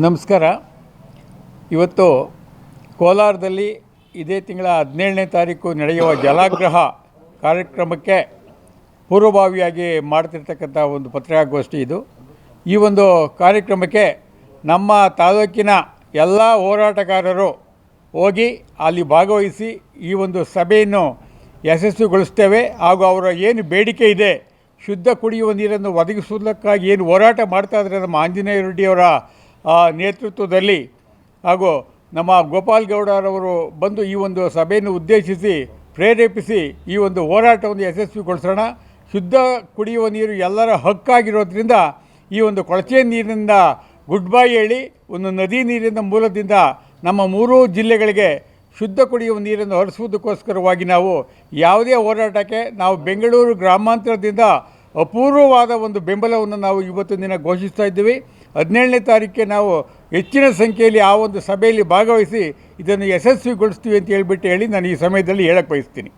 ನಮಸ್ಕಾರ. ಇವತ್ತು ಕೋಲಾರದಲ್ಲಿ ಇದೇ ತಿಂಗಳ ಹದಿನೇಳನೇ ತಾರೀಕು ನಡೆಯುವ ಜಲಾಗ್ರಹ ಕಾರ್ಯಕ್ರಮಕ್ಕೆ ಪೂರ್ವಭಾವಿಯಾಗಿ ಮಾಡ್ತಿರ್ತಕ್ಕಂಥ ಒಂದು ಪತ್ರಿಕಾಗೋಷ್ಠಿ ಇದು. ಈ ಒಂದು ಕಾರ್ಯಕ್ರಮಕ್ಕೆ ನಮ್ಮ ತಾಲೂಕಿನ ಎಲ್ಲ ಹೋರಾಟಗಾರರು ಹೋಗಿ ಅಲ್ಲಿ ಭಾಗವಹಿಸಿ ಈ ಒಂದು ಸಭೆಯನ್ನು ಯಶಸ್ವಿಗೊಳಿಸ್ತೇವೆ. ಹಾಗೂ ಅವರ ಏನು ಬೇಡಿಕೆ ಇದೆ, ಶುದ್ಧ ಕುಡಿಯುವ ನೀರನ್ನು ಒದಗಿಸುವುದಕ್ಕಾಗಿ ಏನು ಹೋರಾಟ ಮಾಡ್ತಾ ಇದ್ದಾರೆ ನಮ್ಮ ಆಂಜನೇಯ ರೆಡ್ಡಿಯವರ ನೇತೃತ್ವದಲ್ಲಿ ಹಾಗೂ ನಮ್ಮ ಗೋಪಾಲ್ ಗೌಡರವರು ಬಂದು ಈ ಒಂದು ಸಭೆಯನ್ನು ಉದ್ದೇಶಿಸಿ, ಪ್ರೇರೇಪಿಸಿ ಈ ಒಂದು ಹೋರಾಟವನ್ನು ಯಶಸ್ವಿಗೊಳಿಸೋಣ. ಶುದ್ಧ ಕುಡಿಯುವ ನೀರು ಎಲ್ಲರ ಹಕ್ಕಾಗಿರೋದ್ರಿಂದ ಈ ಒಂದು ಕೊಳಚೆ ನೀರಿನಿಂದ ಗುಡ್ ಬೈ ಹೇಳಿ, ಒಂದು ನದಿ ನೀರಿನ ಮೂಲದಿಂದ ನಮ್ಮ ಮೂರೂ ಜಿಲ್ಲೆಗಳಿಗೆ ಶುದ್ಧ ಕುಡಿಯುವ ನೀರನ್ನು ಹರಿಸುವುದಕ್ಕೋಸ್ಕರವಾಗಿ ನಾವು ಯಾವುದೇ ಹೋರಾಟಕ್ಕೆ ನಾವು ಬೆಂಗಳೂರು ಗ್ರಾಮಾಂತರದಿಂದ ಅಪೂರ್ವವಾದ ಒಂದು ಬೆಂಬಲವನ್ನು ನಾವು ಇವತ್ತಿನ ದಿನ ಘೋಷಿಸ್ತಾ ಇದ್ದೀವಿ. ಹದಿನೇಳನೇ ತಾರೀಕಿಗೆ ನಾವು ಹೆಚ್ಚಿನ ಸಂಖ್ಯೆಯಲ್ಲಿ ಆ ಒಂದು ಸಭೆಯಲ್ಲಿ ಭಾಗವಹಿಸಿ ಇದನ್ನು ಯಶಸ್ವಿಗೊಳಿಸ್ತೀವಿ ಅಂತ ಹೇಳ್ಬಿಟ್ಟು ಹೇಳಿ ನಾನು ಈ ಸಮಯದಲ್ಲಿ ಹೇಳಕ್ಕೆ ಬಯಸ್ತೀನಿ.